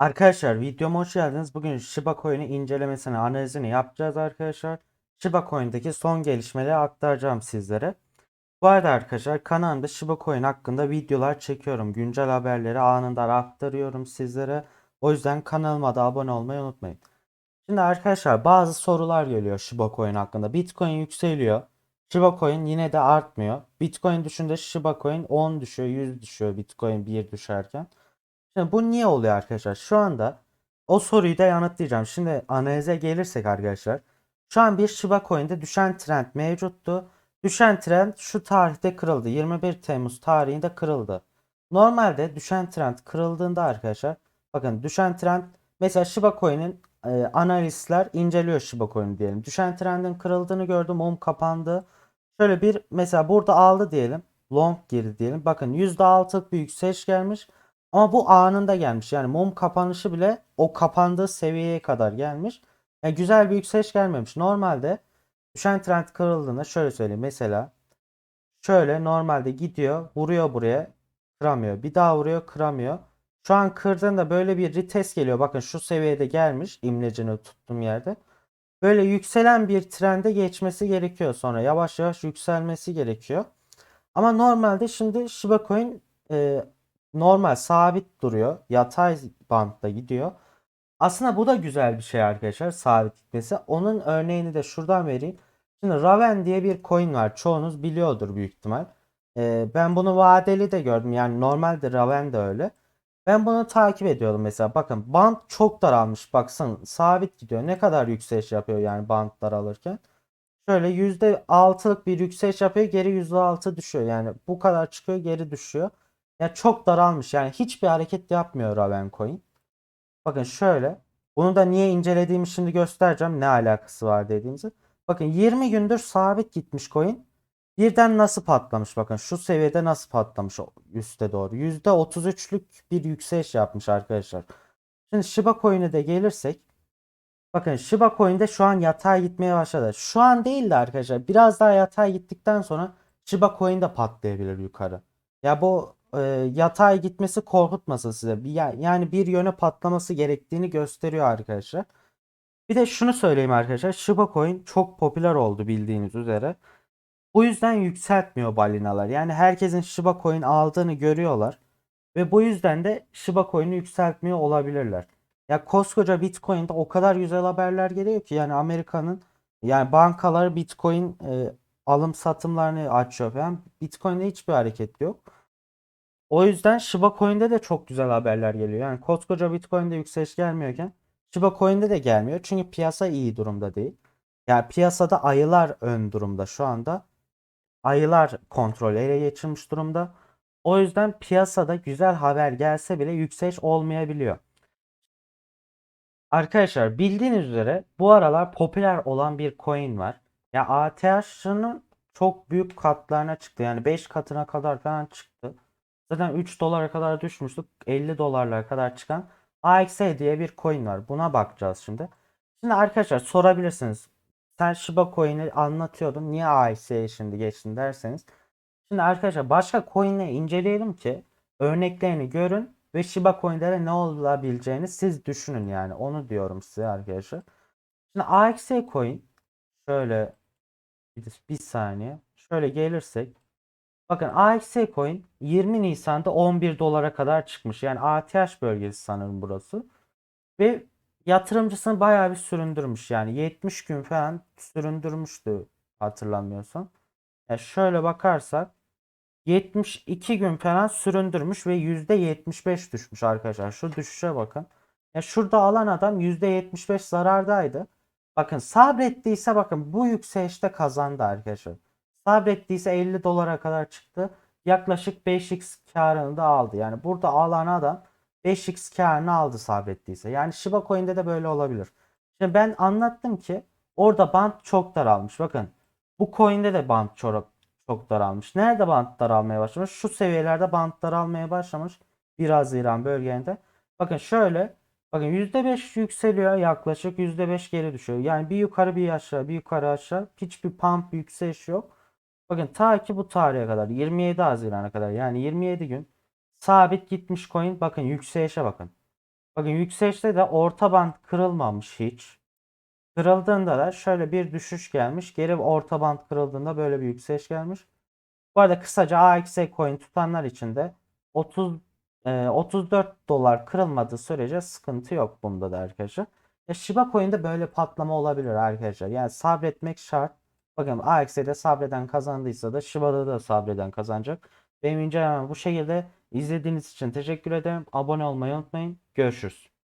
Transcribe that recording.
Arkadaşlar videoma hoş geldiniz. Bugün Shiba Coin'i incelemesini, analizini yapacağız arkadaşlar. Shiba Coin'deki son gelişmeleri aktaracağım sizlere. Bu arada arkadaşlar kanalımda Shiba Coin hakkında videolar çekiyorum. Güncel haberleri anında aktarıyorum sizlere. O yüzden kanalıma da abone olmayı unutmayın. Şimdi arkadaşlar bazı sorular geliyor Shiba Coin hakkında. Bitcoin yükseliyor. Shiba Coin yine de artmıyor. Bitcoin düşünde Shiba Coin 10 düşüyor, 100 düşüyor Bitcoin 1 düşerken. Şimdi bu niye oluyor arkadaşlar? Şu anda o soruyu da yanıtlayacağım. Şimdi analize gelirsek arkadaşlar. Şu an bir Shiba Coin'de düşen trend mevcuttu. Düşen trend şu tarihte kırıldı. 21 Temmuz tarihinde kırıldı. Normalde düşen trend kırıldığında arkadaşlar bakın düşen trend mesela Shiba Coin'in e, analistler inceliyor Shiba Coin'i diyelim. Düşen trendin kırıldığını gördüm. Mum kapandı. Şöyle bir mesela burada aldı diyelim. Long girdi diyelim. Bakın %6'lık bir yükseliş gelmiş. Ama bu anında gelmiş. Yani mum kapanışı bile o kapandığı seviyeye kadar gelmiş. Yani güzel bir yükseliş gelmemiş. Normalde düşen trend kırıldığında şöyle söyleyeyim. Mesela şöyle normalde gidiyor vuruyor buraya kıramıyor. Bir daha vuruyor kıramıyor. Şu an kırdığında böyle bir retest geliyor. Bakın şu seviyede gelmiş imlecini tuttuğum yerde. Böyle yükselen bir trende geçmesi gerekiyor sonra. Yavaş yavaş yükselmesi gerekiyor. Ama normalde şimdi Shiba Coin e, normal sabit duruyor. Yatay bantta gidiyor. Aslında bu da güzel bir şey arkadaşlar sabit gitmesi. Onun örneğini de şuradan vereyim. Şimdi Raven diye bir coin var. Çoğunuz biliyordur büyük ihtimal. Ee, ben bunu vadeli de gördüm. Yani normalde Raven de öyle. Ben bunu takip ediyorum mesela. Bakın band çok daralmış. Baksın sabit gidiyor. Ne kadar yükseliş yapıyor yani band daralırken. Şöyle %6'lık bir yükseliş yapıyor. Geri %6 düşüyor. Yani bu kadar çıkıyor geri düşüyor. Ya çok daralmış. Yani hiçbir hareket yapmıyor Ravencoin. Bakın şöyle. Bunu da niye incelediğimi şimdi göstereceğim. Ne alakası var dediğimizi. Bakın 20 gündür sabit gitmiş coin. Birden nasıl patlamış bakın şu seviyede nasıl patlamış üste doğru. %33'lük bir yükseliş yapmış arkadaşlar. Şimdi Shiba Coin'e de gelirsek. Bakın Shiba Coin'de şu an yatay gitmeye başladı. Şu an değil de arkadaşlar biraz daha yatay gittikten sonra Shiba Coin de patlayabilir yukarı. Ya bu e, yatay gitmesi korkutmasın size. Yani bir yöne patlaması gerektiğini gösteriyor arkadaşlar. Bir de şunu söyleyeyim arkadaşlar. Shiba Coin çok popüler oldu bildiğiniz üzere. Bu yüzden yükseltmiyor balinalar. Yani herkesin Shiba Coin aldığını görüyorlar. Ve bu yüzden de Shiba Coin'i yükseltmiyor olabilirler. Ya koskoca Bitcoin'de o kadar güzel haberler geliyor ki yani Amerika'nın yani bankalar Bitcoin e, alım satımlarını açıyor falan. Bitcoin'de hiçbir hareket yok. O yüzden Shiba Coin'de de çok güzel haberler geliyor. Yani koskoca Bitcoin'de yükseliş gelmiyorken Shiba Coin'de de gelmiyor. Çünkü piyasa iyi durumda değil. Yani piyasada ayılar ön durumda şu anda. Ayılar kontrol ele geçirmiş durumda. O yüzden piyasada güzel haber gelse bile yükseliş olmayabiliyor. Arkadaşlar bildiğiniz üzere bu aralar popüler olan bir coin var. Ya ATH'ının çok büyük katlarına çıktı. Yani 5 katına kadar falan çıktı. Zaten 3 dolara kadar düşmüştük. 50 dolarlara kadar çıkan AXA diye bir coin var. Buna bakacağız şimdi. Şimdi arkadaşlar sorabilirsiniz. Sen Shiba Coin'i anlatıyordun. Niye AXA'ya şimdi geçtin derseniz. Şimdi arkadaşlar başka coin'leri inceleyelim ki örneklerini görün ve Shiba Coin'de de ne olabileceğini siz düşünün yani. Onu diyorum size arkadaşlar. Şimdi AXA coin şöyle bir, bir saniye. Şöyle gelirsek Bakın AXA coin 20 Nisan'da 11 dolara kadar çıkmış. Yani ATH bölgesi sanırım burası. Ve yatırımcısını bayağı bir süründürmüş. Yani 70 gün falan süründürmüştü hatırlamıyorsam. Ya şöyle bakarsak 72 gün falan süründürmüş ve %75 düşmüş arkadaşlar. Şu düşüşe bakın. Ya şurada alan adam %75 zarardaydı. Bakın sabrettiyse bakın bu yükselişte kazandı arkadaşlar. Sabrettiyse 50 dolara kadar çıktı. Yaklaşık 5x karını da aldı. Yani burada alan adam 5x karını aldı sabrettiyse. Yani Shiba Coin'de de böyle olabilir. Şimdi ben anlattım ki orada band çok daralmış. Bakın bu coin'de de band çok, çok daralmış. Nerede band daralmaya başlamış? Şu seviyelerde band daralmaya başlamış. 1 Haziran bölgelerinde. Bakın şöyle. Bakın %5 yükseliyor yaklaşık %5 geri düşüyor. Yani bir yukarı bir aşağı bir yukarı aşağı. Hiçbir pump yükseliş yok. Bakın ta ki bu tarihe kadar 27 Haziran'a kadar yani 27 gün sabit gitmiş coin. Bakın yükselişe bakın. Bakın yükselişte de orta band kırılmamış hiç. Kırıldığında da şöyle bir düşüş gelmiş. Geri orta band kırıldığında böyle bir yükseliş gelmiş. Bu arada kısaca AXE coin tutanlar için de 30 e, 34 dolar kırılmadığı sürece sıkıntı yok bunda da arkadaşlar. Ya Shiba Coin'de böyle patlama olabilir arkadaşlar. Yani sabretmek şart. Bakın AXE'de sabreden kazandıysa da Shiba'da da sabreden kazanacak. Benim incelemem bu şekilde. İzlediğiniz için teşekkür ederim. Abone olmayı unutmayın. Görüşürüz.